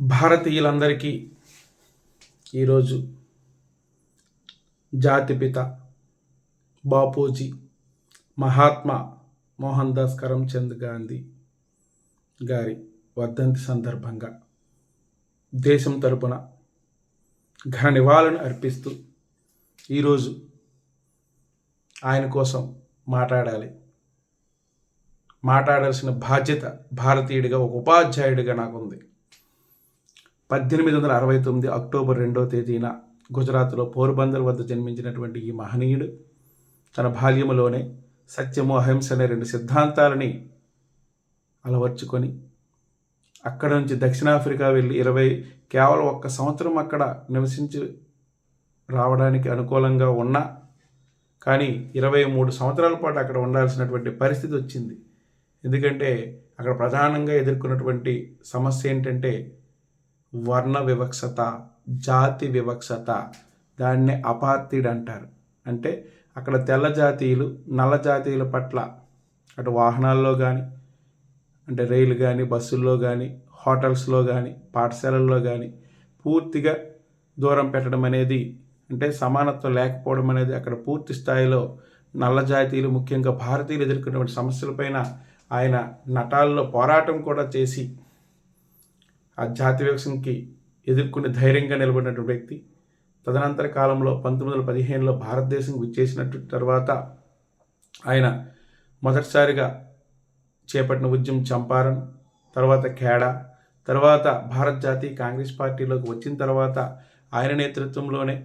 భారతీయులందరికీ ఈరోజు జాతిపిత బాపూజీ మహాత్మా మోహన్ దాస్ కరంచంద్ గాంధీ గారి వర్ధంతి సందర్భంగా దేశం తరపున ఘన నివాళులను అర్పిస్తూ ఈరోజు ఆయన కోసం మాట్లాడాలి. మాట్లాడాల్సిన బాధ్యత భారతీయుడిగా ఒక ఉపాధ్యాయుడిగా నాకుంది. పద్దెనిమిది వందల అరవై తొమ్మిది అక్టోబర్ రెండో తేదీన గుజరాత్లో పోర్బందర్ వద్ద జన్మించినటువంటి ఈ మహనీయుడు తన బాల్యములోనే సత్యము అహింస అనే రెండు సిద్ధాంతాలని అలవర్చుకొని అక్కడ నుంచి దక్షిణాఫ్రికా వెళ్ళి ఇరవై కేవలం ఒక్క సంవత్సరం అక్కడ నివసించి రావడానికి అనుకూలంగా ఉన్నా కానీ ఇరవై మూడు సంవత్సరాల పాటు అక్కడ ఉండాల్సినటువంటి పరిస్థితి వచ్చింది. ఎందుకంటే అక్కడ ప్రధానంగా ఎదుర్కొన్నటువంటి సమస్య ఏంటంటే వర్ణ వివక్షత జాతి వివక్షత దాన్ని అపార్థిడ్ అంటారు. అంటే అక్కడ తెల్ల జాతీయులు నల్ల జాతీయుల పట్ల అటు వాహనాల్లో కానీ అంటే రైలు కానీ బస్సుల్లో కానీ హోటల్స్లో కానీ పాఠశాలల్లో కానీ పూర్తిగా దూరం పెట్టడం అనేది అంటే సమానత్వం లేకపోవడం అనేది అక్కడ పూర్తి స్థాయిలో నల్ల జాతీయులు ముఖ్యంగా భారతీయులు ఎదుర్కొన్నటువంటి సమస్యలపైన ఆయన నటాల్లో పోరాటం కూడా చేసి ఆ జాతి వివక్షకి ఎదుర్కొనే ధైర్యంగా నిలబడినటువంటి వ్యక్తి తదనంతర కాలంలో పంతొమ్మిది వందల పదిహేనులో భారతదేశం విచ్చేసినట్టు తర్వాత ఆయన మొదటిసారిగా చేపట్టిన ఉద్యమం చంపారన్ తర్వాత ఖేడా తర్వాత భారత జాతీయ కాంగ్రెస్ పార్టీలోకి వచ్చిన తర్వాత ఆయన నేతృత్వంలోనే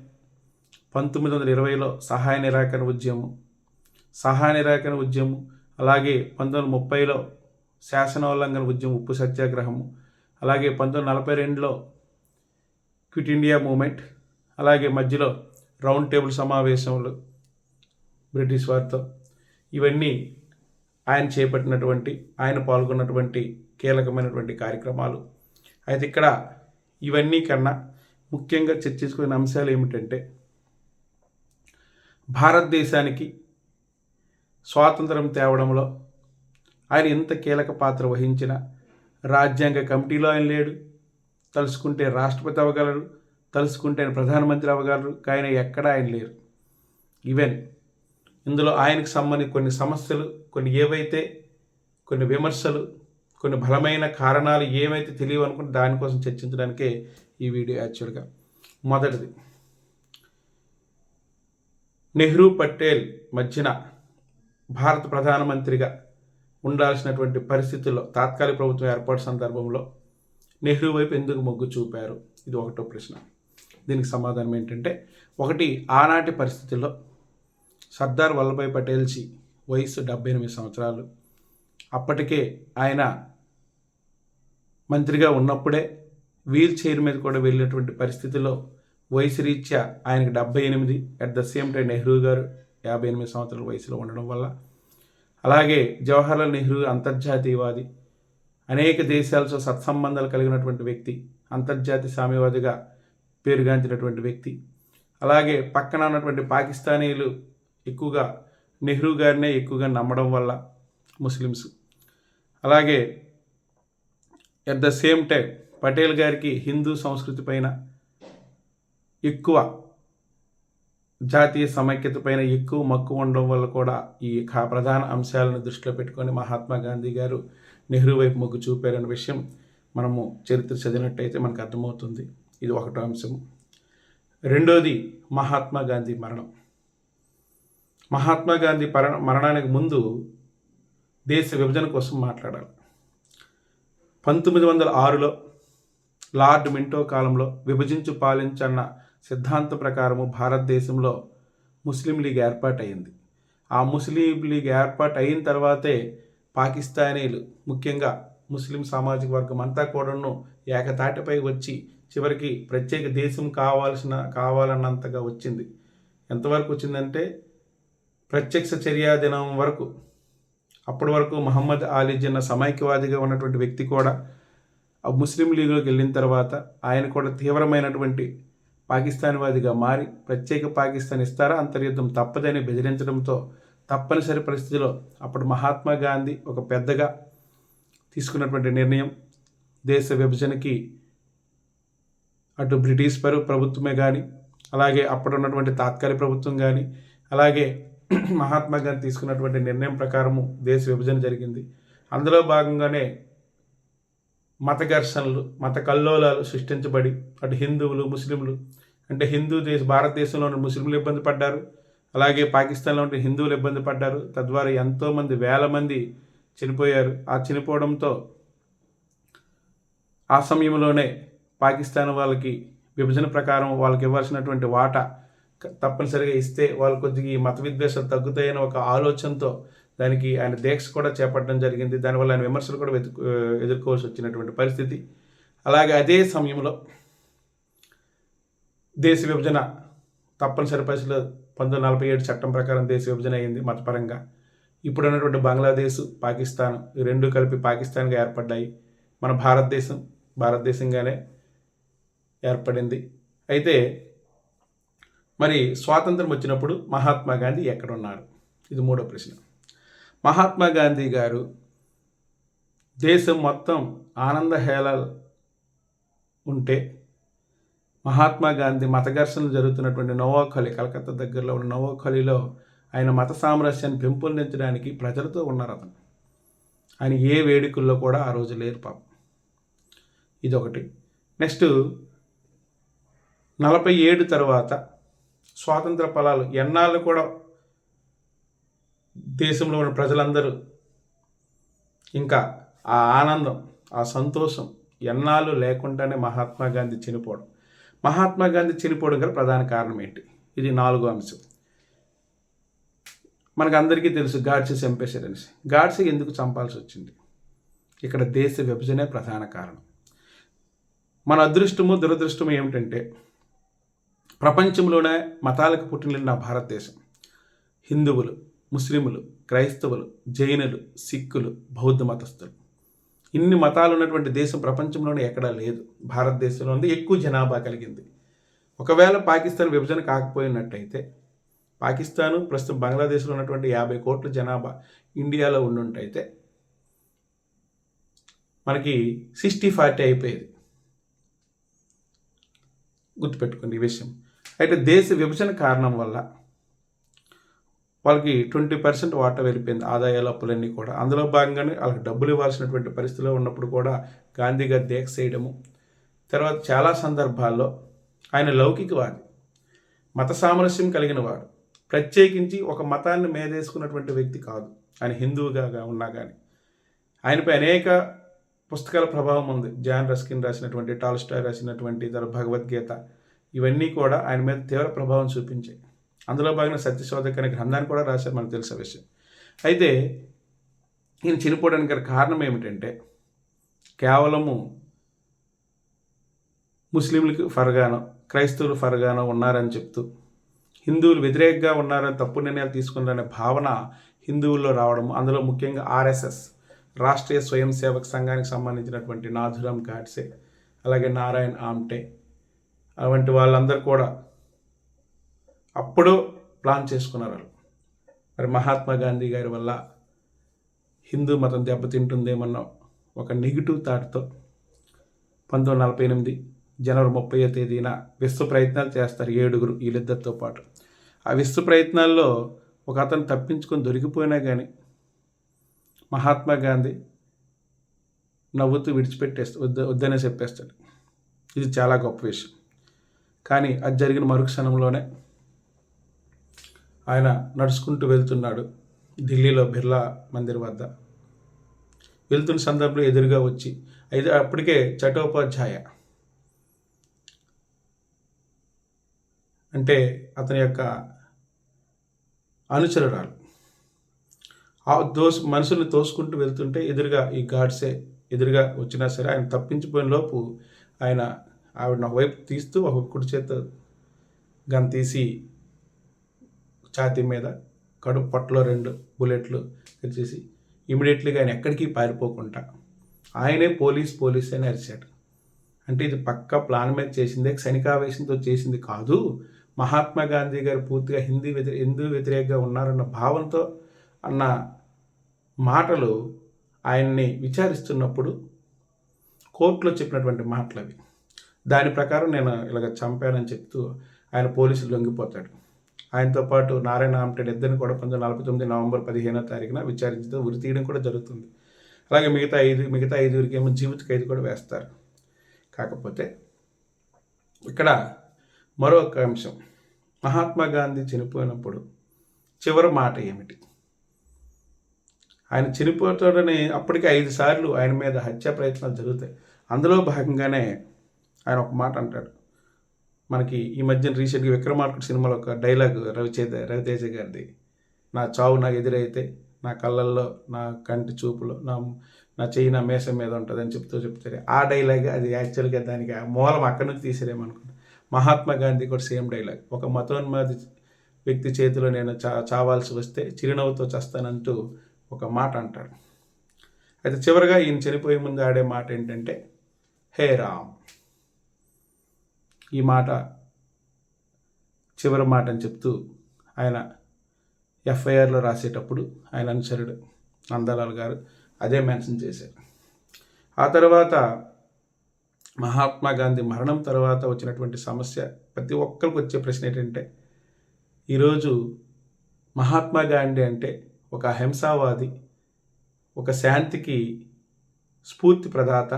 పంతొమ్మిది వందల ఇరవైలో సహాయ నిరాకరణ ఉద్యమం సహాయ నిరాకరణ ఉద్యమం అలాగే పంతొమ్మిది వందల ముప్పైలో శాసనోల్లంఘన ఉద్యమం ఉప్పు సత్యాగ్రహము అలాగే పంతొమ్మిది నలభై రెండులో క్విట్ ఇండియా మూమెంట్ అలాగే మధ్యలో రౌండ్ టేబుల్ సమావేశంలో బ్రిటిష్ వారితో ఇవన్నీ ఆయన చేపట్టినటువంటి ఆయన పాల్గొన్నటువంటి కీలకమైనటువంటి కార్యక్రమాలు. అయితే ఇక్కడ ఇవన్నీ కన్నా ముఖ్యంగా చర్చించుకునే అంశాలు ఏమిటంటే భారతదేశానికి స్వాతంత్రం తేవడంలో ఆయన ఎంత కీలక పాత్ర వహించిన రాజ్యాంగ కమిటీలో ఆయన లేడు. తలుసుకుంటే రాష్ట్రపతి అవ్వగలరు. తలుసుకుంటే ఆయన ప్రధానమంత్రి అవ్వగలరు. కానీ ఎక్కడ ఆయన లేరు. ఈవెన్ ఇందులో ఆయనకు సంబంధించి కొన్ని సమస్యలు కొన్ని ఏవైతే కొన్ని విమర్శలు కొన్ని బలమైన కారణాలు ఏమైతే తెలియవు అనుకుంటే దానికోసం చర్చించడానికే ఈ వీడియో యాక్చువల్గా. మొదటిది. నెహ్రూ పటేల్ మధ్యన భారత ప్రధానమంత్రిగా ఉండాల్సినటువంటి పరిస్థితుల్లో తాత్కాలిక ప్రభుత్వం ఏర్పాటు సందర్భంలో నెహ్రూ వైపు ఎందుకు మొగ్గు చూపారు? ఇది ఒకటో ప్రశ్న. దీనికి సమాధానం ఏంటంటే ఒకటి ఆనాటి పరిస్థితుల్లో సర్దార్ వల్లభాయ్ పటేల్జీ వయసు డెబ్బై ఎనిమిది సంవత్సరాలు. అప్పటికే ఆయన మంత్రిగా ఉన్నప్పుడే వీల్ చైర్ మీద కూడా వెళ్ళినటువంటి పరిస్థితిలో వయసు రీత్యా ఆయనకు డెబ్బై ఎనిమిది. At the same time Nehru garu యాభై ఎనిమిది సంవత్సరాల వయసులో ఉండడం వల్ల అలాగే జవహర్లాల్ నెహ్రూ అంతర్జాతీయవాది. అనేక దేశాలతో సత్సంబంధాలు కలిగినటువంటి వ్యక్తి అంతర్జాతీయ సామ్యవాదిగా పేరుగాంచినటువంటి వ్యక్తి. అలాగే పక్కన ఉన్నటువంటి పాకిస్తానీలు ఎక్కువగా నెహ్రూ గారినే ఎక్కువగా నమ్మడం వల్ల ముస్లిమ్స్. అలాగే at the same time Patel garu Hindu సంస్కృతి పైన ఎక్కువ జాతీయ సమైక్యత పైన ఎక్కువ మక్కువ ఉండడం వల్ల కూడా ఈ ప్రధాన అంశాలను దృష్టిలో పెట్టుకొని మహాత్మా గాంధీ గారు నెహ్రూ వైపు మొగ్గు చూపారనే విషయం మనము చరిత్ర చదివినట్టయితే మనకు అర్థమవుతుంది. ఇది ఒకటో అంశం. రెండోది మహాత్మా గాంధీ మరణం. మహాత్మా గాంధీ పర మరణానికి ముందు దేశ విభజన కోసం మాట్లాడాలి. పంతొమ్మిది వందల ఆరులో లార్డ్ మింటో కాలంలో విభజించు పాలించన్న సిద్ధాంతం ప్రకారము భారతదేశంలో ముస్లిం లీగ్ ఏర్పాటైంది ఆ ముస్లిం లీగ్ ఏర్పాటు అయిన తర్వాతే పాకిస్తానీలు ముఖ్యంగా ముస్లిం సామాజిక వర్గం అంతా కూడాను ఏకతాటిపై వచ్చి చివరికి ప్రత్యేక దేశం కావాల్సిన కావాలన్నంతగా వచ్చింది. ఎంతవరకు వచ్చిందంటే ప్రత్యక్ష చర్యా దినం వరకు అప్పటి వరకు మహమ్మద్ ఆలీ జిన్నా సమైక్యవాదిగా ఉన్నటువంటి వ్యక్తి కూడా ఆ ముస్లిం లీగ్లోకి వెళ్ళిన తర్వాత ఆయన కూడా తీవ్రమైనటువంటి పాకిస్తాన్వాదిగా మారి ప్రత్యేక పాకిస్తాన్ ఇస్తారా? అంతర్యుద్ధం తప్పదని బెదిరించడంతో తప్పనిసరి పరిస్థితిలో అప్పుడు మహాత్మా గాంధీ ఒక పెద్దగా తీసుకున్నటువంటి నిర్ణయం. దేశ విభజనకి అటు బ్రిటిష్ పరు ప్రభుత్వమే కానీ అలాగే అప్పుడు ఉన్నటువంటి తాత్కాలిక ప్రభుత్వం కానీ అలాగే మహాత్మా గాంధీ తీసుకున్నటువంటి నిర్ణయం ప్రకారము దేశ విభజన జరిగింది. అందులో భాగంగానే మత ఘర్షణలు మత కల్లోలాలు సృష్టించబడి అటు హిందువులు ముస్లింలు అంటే హిందూ దేశ భారతదేశంలో ఉన్న ముస్లింలు ఇబ్బంది పడ్డారు. అలాగే పాకిస్తాన్లో ఉండే హిందువులు ఇబ్బంది పడ్డారు. తద్వారా ఎంతోమంది వేల మంది చనిపోయారు. ఆ చనిపోవడంతో ఆ సమయంలోనే పాకిస్తాన్ వాళ్ళకి విభజన ప్రకారం వాళ్ళకి ఇవ్వాల్సినటువంటి వాటా తప్పనిసరిగా ఇస్తే వాళ్ళు కొద్దిగా ఈ మత విద్వేషాలు తగ్గుతాయని ఒక ఆలోచనతో దానికి ఆయన దీక్ష కూడా చేపట్టడం జరిగింది. దానివల్ల ఆయన విమర్శలు కూడా వెతుకు ఎదుర్కోవాల్సి వచ్చినటువంటి పరిస్థితి. అలాగే అదే సమయంలో దేశ విభజన తప్పనిసరి పరిస్థితులు పంతొమ్మిది నలభై ఏడు చట్టం ప్రకారం దేశ విభజన అయింది మతపరంగా. ఇప్పుడు ఉన్నటువంటి బంగ్లాదేశ్ పాకిస్తాన్ ఈ రెండు కలిపి పాకిస్తాన్గా ఏర్పడ్డాయి. మన భారతదేశం భారతదేశంగానే ఏర్పడింది. అయితే మరి స్వాతంత్రం వచ్చినప్పుడు మహాత్మా గాంధీ ఎక్కడున్నారు? ఇది మూడో ప్రశ్న. మహాత్మా గాంధీ గారు దేశం మొత్తం ఆనందహేళ ఉంటే మహాత్మా గాంధీ మత ఘర్షణలు జరుగుతున్నటువంటి నవోఖలి కలకత్తా దగ్గరలో ఉన్న నవోఖలిలో ఆయన మత సామరస్యాన్ని పెంపొందించడానికి ప్రజలతో ఉన్నారు అతను. ఆయన ఏ వేడుకల్లో కూడా ఆ రోజు లేరు పాపం. ఇదొకటి. నెక్స్ట్ నలభై ఏడు తర్వాత స్వాతంత్ర ఫలాలు ఎన్నాళ్ళు కూడా దేశంలో ఉన్న ప్రజలందరూ ఇంకా ఆ ఆనందం ఆ సంతోషం ఎన్నాళ్ళు లేకుండానే మహాత్మా గాంధీ చనిపోవడం. మహాత్మా గాంధీ చనిపోవడం గల ప్రధాన కారణం ఏంటి? ఇది నాలుగో అంశం. మనకు అందరికీ తెలుసు గాడ్సే చంపేశారు అనేసి గాడ్సే ఎందుకు చంపాల్సి వచ్చింది? ఇక్కడ దేశ విభజనే ప్రధాన కారణం. మన అదృష్టము దురదృష్టము ఏమిటంటే ప్రపంచంలోనే మతాలకు పుట్టిన నా భారతదేశం. హిందువులు ముస్లిములు క్రైస్తవులు జైనులు సిక్కులు బౌద్ధ మతస్థులు. ఇన్ని మతాలు ఉన్నటువంటి దేశం ప్రపంచంలోనే ఎక్కడా లేదు. భారతదేశంలో ఎక్కువ జనాభా కలిగింది. ఒకవేళ పాకిస్తాన్ విభజన కాకపోయినట్టయితే పాకిస్తాను ప్రస్తుతం బంగ్లాదేశ్లో ఉన్నటువంటి యాభై కోట్ల జనాభా ఇండియాలో ఉండుంటైతే మనకి సిక్స్టీ ఫార్టీ అయిపోయేది. గుర్తుపెట్టుకోండి ఈ విషయం. అయితే దేశ విభజన కారణం వల్ల వాళ్ళకి ట్వంటీ పర్సెంట్ వాటా వెళ్ళిపోయింది ఆదాయాల అప్పులన్నీ కూడా. అందులో భాగంగానే వాళ్ళకి డబ్బులు ఇవ్వాల్సినటువంటి పరిస్థితిలో ఉన్నప్పుడు కూడా గాంధీ గారు దీక్ష చేయడము. తర్వాత చాలా సందర్భాల్లో ఆయన లౌకికవాది మత సామరస్యం కలిగిన వాడు. ప్రత్యేకించి ఒక మతాన్ని మేదేసుకున్నటువంటి వ్యక్తి కాదు. ఆయన హిందువుగా ఉన్నా కానీ ఆయనపై అనేక పుస్తకాల ప్రభావం ఉంది. జాన్ రస్కిన్ రాసినటువంటి టాల్స్టాయ్ రాసినటువంటి తర్వాత భగవద్గీత. ఇవన్నీ కూడా ఆయన మీద తీవ్ర ప్రభావం చూపించాయి. అందులో భాగంగా సత్యశోధక్ అనే గ్రంథాన్ని కూడా రాశారు మనకు తెలిసిన విషయం. అయితే ఈయన చనిపోవడానికి గల కారణం ఏమిటంటే కేవలము ముస్లింలకు ఫరగానో క్రైస్తవులు ఫరగానో ఉన్నారని చెప్తూ హిందువులు వ్యతిరేకంగా ఉన్నారని తప్పు నిర్ణయాలు తీసుకున్నారనే భావన హిందువుల్లో రావడం అందులో ముఖ్యంగా ఆర్ఎస్ఎస్ రాష్ట్రీయ స్వయం సేవక సంఘానికి సంబంధించినటువంటి నాథురామ్ గాడ్సే అలాగే నారాయణ్ ఆమ్టే అలాంటి వాళ్ళందరూ కూడా అప్పుడు ప్లాన్ చేసుకున్నారు వాళ్ళు. మరి మహాత్మా గాంధీ గారి వల్ల హిందూ మతం దెబ్బతింటుందేమన్న ఒక నెగిటివ్ థాట్తో పంతొమ్మిది నలభై ఎనిమిది జనవరి ముప్పై తేదీన విశ్వ ప్రయత్నాలు చేస్తారు ఏడుగురు వీళ్ళిద్దరితో పాటు. ఆ విశ్వ ప్రయత్నాల్లో ఒక అతను తప్పించుకొని దొరికిపోయినా కానీ మహాత్మా గాంధీ నవ్వుతూ విడిచిపెట్టేస్తా వద్ద వద్దనే చెప్పేస్తాడు. ఇది చాలా గొప్ప విషయం. కానీ అది జరిగిన మరుక్షణంలోనే ఆయన నడుచుకుంటూ వెళ్తున్నాడు ఢిల్లీలో బిర్లా మందిర్ వద్ద. వెళ్తున్న సందర్భంలో ఎదురుగా వచ్చి అయితే అప్పటికే చటోపాధ్యాయ అంటే అతని యొక్క అనుచరురాలు. ఆ దోస్ మనుషుల్ని తోసుకుంటూ వెళ్తుంటే ఎదురుగా ఈ గాడ్సే ఎదురుగా వచ్చినా సరే ఆయన తప్పించిపోయిన లోపు ఆయన ఆవిడ నా వైపు తీస్తూ ఒక కుడి చేత గన్ తీసి ఛాతీ మీద కడుపు పొట్టలో రెండు బుల్లెట్లు తెచ్చేసి ఇమీడియట్లీగా ఆయన ఎక్కడికి పారిపోకుండా ఆయనే పోలీస్ పోలీస్ అని అరిచాడు. అంటే ఇది పక్క ప్లాన్ మీద చేసిందే క్షణికావేశంతో చేసింది కాదు. మహాత్మా గాంధీ గారు పూర్తిగా హిందీ వ్యతిరే హిందూ వ్యతిరేకంగా ఉన్నారన్న భావంతో అన్న మాటలు ఆయన్ని విచారిస్తున్నప్పుడు కోర్టులో చెప్పినటువంటి మాటలు అవి దాని ప్రకారం నేను ఇలాగ చంపానని చెప్తూ ఆయన పోలీసులు లొంగిపోతాడు. ఆయనతో పాటు నారాయణ ఆమ్టెడ్ ఇద్దరిని కూడా పంతొమ్మిది నలభై తొమ్మిది నవంబర్ పదిహేనో తారీఖున విచారించడం ఉరి తీయడం కూడా జరుగుతుంది. అలాగే మిగతా ఐదు మిగతా ఐదుగురికి ఏమో జీవిత ఖైదు కూడా వేస్తారు. కాకపోతే ఇక్కడ మరొక అంశం. మహాత్మా గాంధీ చనిపోయినప్పుడు చివరి మాట ఏమిటి? ఆయన చనిపోతాడని అప్పటికే ఐదు సార్లు ఆయన మీద హత్యా ప్రయత్నాలు జరుగుతాయి. అందులో భాగంగానే ఆయన ఒక మాట అంటాడు. మనకి ఈ మధ్యన రీసెంట్గా విక్రమార్కుడు సినిమాలో ఒక డైలాగ్ రవిచేత రవితేజ గారిది నా చావు నాకు ఎదురైతే నా కళ్ళల్లో నా కంటి చూపులో నా నా చెయ్యి నా మేసం మీద ఉంటుందని చెప్తూ చెప్తారు ఆ డైలాగ్ అది యాక్చువల్గా దానికి ఆ మూలం అక్కడి నుంచి తీసిరేమనుకుంటా మహాత్మా గాంధీ కూడా సేమ్ డైలాగ్ ఒక మతోన్మాది వ్యక్తి చేతిలో నేను చా చావాల్సి వస్తే చిరునవ్వుతో చస్తానంటూ ఒక మాట అంటాడు. అయితే చివరిగా ఈయన చనిపోయే ముందు ఆడే మాట ఏంటంటే హే రామ్. ఈ మాట చివరి మాట అని చెప్తూ ఆయన ఎఫ్ఐఆర్లో రాసేటప్పుడు ఆయన అనుచరుడు నందలాల్ గారు అదే మెన్షన్ చేశారు. ఆ తర్వాత మహాత్మా గాంధీ మరణం తర్వాత వచ్చినటువంటి సమస్య ప్రతి ఒక్కరికి వచ్చే ప్రశ్న ఏంటంటే ఈరోజు మహాత్మా గాంధీ అంటే ఒక అహింసావాది ఒక శాంతికి స్ఫూర్తి ప్రదాత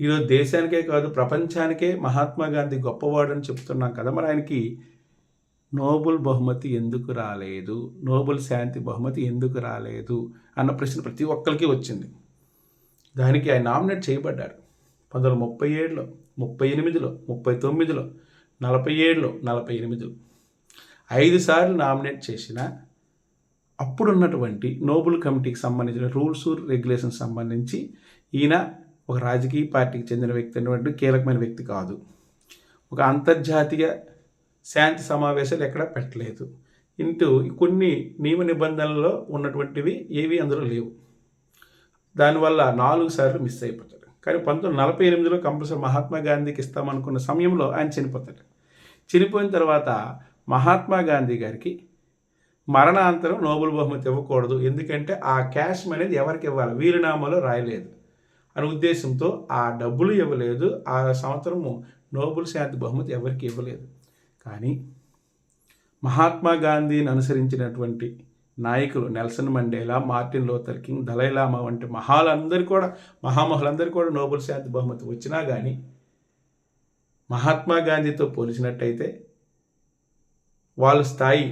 ఈరోజు దేశానికే కాదు ప్రపంచానికే మహాత్మా గాంధీ గొప్పవాడని చెప్తున్నాం కదా. మరి ఆయనకి నోబుల్ బహుమతి ఎందుకు రాలేదు? నోబుల్ శాంతి బహుమతి ఎందుకు రాలేదు? అన్న ప్రశ్న ప్రతి ఒక్కరికి వచ్చింది. దానికి ఆయన నామినేట్ చేయబడ్డారు పంతొమ్మిది ముప్పై ఏడులో ముప్పై ఎనిమిదిలో ముప్పై తొమ్మిదిలో నలభై ఏడులో నలభై ఎనిమిదిలో ఐదు సార్లు నామినేట్ చేసిన అప్పుడున్నటువంటి నోబుల్ కమిటీకి సంబంధించిన రూల్స్ రెగ్యులేషన్స్ సంబంధించి ఈయన ఒక రాజకీయ పార్టీకి చెందిన వ్యక్తి అనేటువంటి కీలకమైన వ్యక్తి కాదు. ఒక అంతర్జాతీయ శాంతి సమావేశాలు ఎక్కడ పెట్టలేదు. ఇంటూ కొన్ని నియమ నిబంధనలలో ఉన్నటువంటివి ఏవి అందులో లేవు. దానివల్ల నాలుగు సార్లు మిస్ అయిపోతాడు. కానీ పంతొమ్మిది నలభై ఎనిమిదిలో కంపల్సరీ మహాత్మా గాంధీకి ఇస్తామనుకున్న సమయంలో ఆయన చనిపోతాడు. చనిపోయిన తర్వాత మహాత్మా గాంధీ గారికి మరణాంతరం నోబెల్ బహుమతి ఇవ్వకూడదు. ఎందుకంటే ఆ క్యాష్ అనేది ఎవరికి ఇవ్వాలి? వీలునామాలో రాయలేదు. అనే ఉద్దేశంతో ఆ డబ్బులు ఇవ్వలేదు. ఆ సంవత్సరము నోబెల్ శాంతి బహుమతి ఎవరికి ఇవ్వలేదు. కానీ మహాత్మా గాంధీని అనుసరించినటువంటి నాయకులు Nelson Mandela Martin Luther King Dalai Lama వంటి మహాలందరూ కూడా మహామహులందరూ కూడా నోబెల్ శాంతి బహుమతి వచ్చినా కానీ మహాత్మా గాంధీతో పోల్చినట్టయితే వాళ్ళ స్థాయి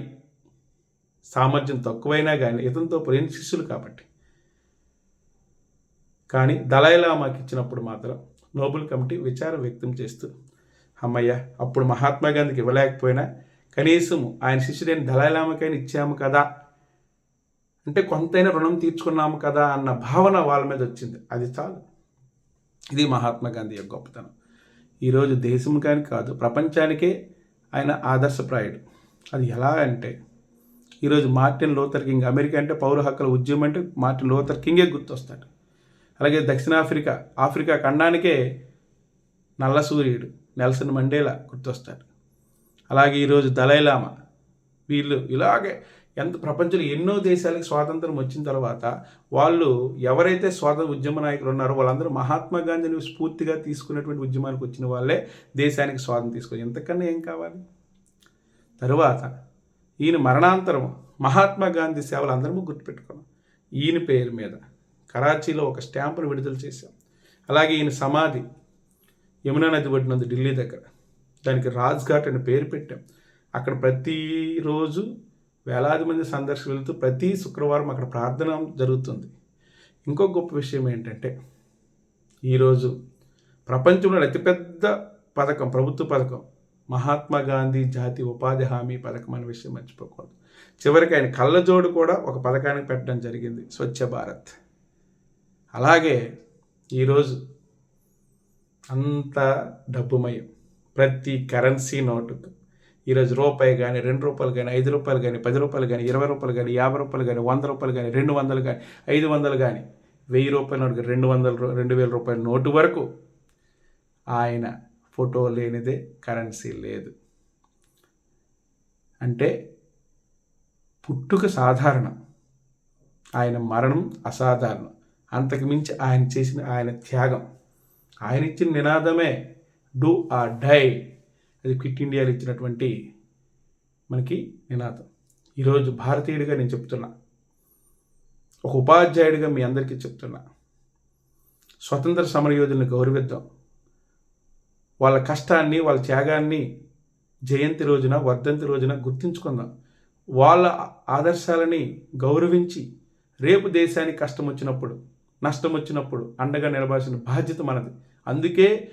సామర్థ్యం తక్కువైనా కానీ ఇతనితో ప్రేమ శిష్యులు కాబట్టి. కానీ దలైలామాకి ఇచ్చినప్పుడు మాత్రం నోబెల్ కమిటీ విచారం వ్యక్తం చేస్తూ అమ్మయ్య అప్పుడు మహాత్మా గాంధీకి ఇవ్వలేకపోయినా కనీసం ఆయన శిష్యుడైన దళాయిలామకైనా ఇచ్చాము కదా. అంటే కొంతైనా రుణం తీర్చుకున్నాము కదా అన్న భావన వాళ్ళ మీద వచ్చింది. అది చాలు. ఇది మహాత్మా గాంధీ యొక్క గొప్పతనం. ఈరోజు దేశం కానీ కాదు ప్రపంచానికే ఆయన ఆదర్శప్రాయుడు అది ఎలా అంటే ఈరోజు మార్టిన్ లోథర్ కింగ్ అమెరికా అంటే పౌర హక్కుల ఉద్యమం అంటే మార్టిన్ లోథర్ కింగే గుర్తొస్తాడు. అలాగే దక్షిణాఫ్రికా ఆఫ్రికా ఖండానికే నల్ల సూర్యుడు నెల్సన్ మండేలా గుర్తొస్తాడు. అలాగే ఈరోజు దలైలామా వీళ్ళు ఇలాగే ఎంత ప్రపంచంలో ఎన్నో దేశాలకు స్వాతంత్రం వచ్చిన తర్వాత వాళ్ళు ఎవరైతే స్వాతంత్ర ఉద్యమ నాయకులు ఉన్నారో వాళ్ళందరూ మహాత్మా గాంధీని స్ఫూర్తిగా తీసుకున్నటువంటి ఉద్యమానికి వచ్చిన వాళ్ళే దేశానికి స్వాతంత్రం తీసుకొని ఎంతకన్నా ఏం కావాలి? తరువాత ఈయన మరణాంతరం మహాత్మా గాంధీ సేవలు అందరము గుర్తుపెట్టుకున్నాం. ఈయన పేరు మీద కరాచీలో ఒక స్టాంపును విడుదల చేశాం. అలాగే ఈయన సమాధి యమునా నది పడినందు ఢిల్లీ దగ్గర. దానికి రాజ్ఘాట్ అని పేరు పెట్టాం. అక్కడ ప్రతిరోజు వేలాది మంది సందర్శకులు వెళ్తూ ప్రతి శుక్రవారం అక్కడ ప్రార్థన జరుగుతుంది. ఇంకో గొప్ప విషయం ఏంటంటే ఈరోజు ప్రపంచంలో అతిపెద్ద పథకం ప్రభుత్వ పథకం మహాత్మా గాంధీ జాతి ఉపాధి హామీ పథకం అనే విషయం మర్చిపోకూడదు. చివరికి ఆయన కళ్ళజోడు కూడా ఒక పథకానికి పెట్టడం జరిగింది స్వచ్ఛ భారత్. అలాగే ఈరోజు అంత డబ్బుమయం. ప్రతి కరెన్సీ నోటుకు. ఈరోజు రూపాయి కానీ రెండు రూపాయలు కానీ ఐదు రూపాయలు కానీ పది రూపాయలు కానీ ఇరవై రూపాయలు కానీ యాభై రూపాయలు కానీ వంద రూపాయలు కానీ రెండు వందలు కానీ ఐదు వందలు కానీ వెయ్యి రూపాయల నోటు రెండు వందల రెండు వేల రూపాయల నోటు వరకు ఆయన ఫోటో లేనిదే కరెన్సీ లేదు. అంటే పుట్టుక సాధారణం. ఆయన మరణం అసాధారణం. అంతకు మించి ఆయన చేసిన ఆయన త్యాగం. ఆయన ఇచ్చిన నినాదమే డూ ఆ డై. అది క్విట్ ఇండియాలో ఇచ్చినటువంటి మనకి నినాదం. ఈరోజు భారతీయుడిగా నేను చెప్తున్నా. ఒక ఉపాధ్యాయుడిగా మీ అందరికీ చెప్తున్నా. స్వతంత్ర సమరయోధుల్ని గౌరవిద్దాం. వాళ్ళ కష్టాన్ని వాళ్ళ త్యాగాన్ని జయంతి రోజున వర్ధంతి రోజున గుర్తించుకుందాం. వాళ్ళ ఆదర్శాలని గౌరవించి రేపు దేశానికి కష్టం వచ్చినప్పుడు నష్టం వచ్చినప్పుడు అండగా నిలబాల్సిన బాధ్యత మనది. అందుకే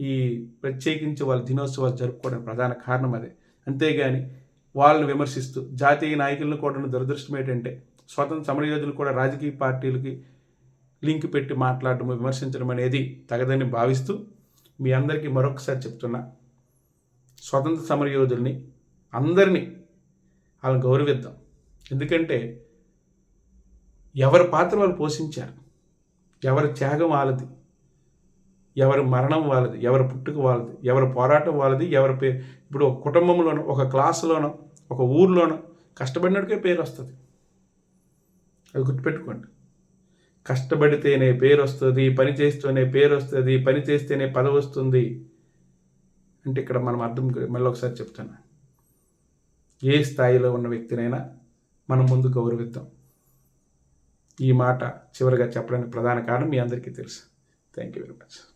ఈ ప్రత్యేకించి వాళ్ళ దినోత్సవాలు జరుపుకోవడం ప్రధాన కారణం అదే. అంతేగాని వాళ్ళని విమర్శిస్తూ జాతీయ నాయకులను కూడా దురదృష్టం ఏంటంటే స్వతంత్ర సమరయోధులు కూడా రాజకీయ పార్టీలకి లింక్ పెట్టి మాట్లాడడం విమర్శించడం అనేది తగదని భావిస్తూ మీ అందరికీ మరొకసారి చెప్తున్నా. స్వతంత్ర సమరయోధుల్ని అందరినీ వాళ్ళని గౌరవిద్దాం. ఎందుకంటే ఎవరి పాత్ర వాళ్ళు పోషించారు? ఎవరి త్యాగం వాళ్ళది. ఎవరి మరణం వాళ్ళది. ఎవరి పుట్టుక వాళ్ళది. ఎవరి పోరాటం వాళ్ళది. ఎవరి పే ఇప్పుడు ఒక కుటుంబంలోనో ఒక క్లాసులోనో ఒక ఊర్లోనో కష్టపడినట్టుకే పేరు వస్తుంది. అది గుర్తుపెట్టుకోండి. కష్టపడితేనే పేరు వస్తుంది పని చేస్తూనే పేరు వస్తుంది పని చేస్తేనే పదవి వస్తుంది అంటే ఇక్కడ మనం అర్థం మళ్ళీ ఒకసారి చెప్తాను ఏ స్థాయిలో ఉన్న వ్యక్తినైనా మనం ముందు గౌరవిద్దాం. ఈ మాట చివరిగా చెప్పడానికి ప్రధాన కారణం మీ అందరికీ తెలుసు. Thank you very much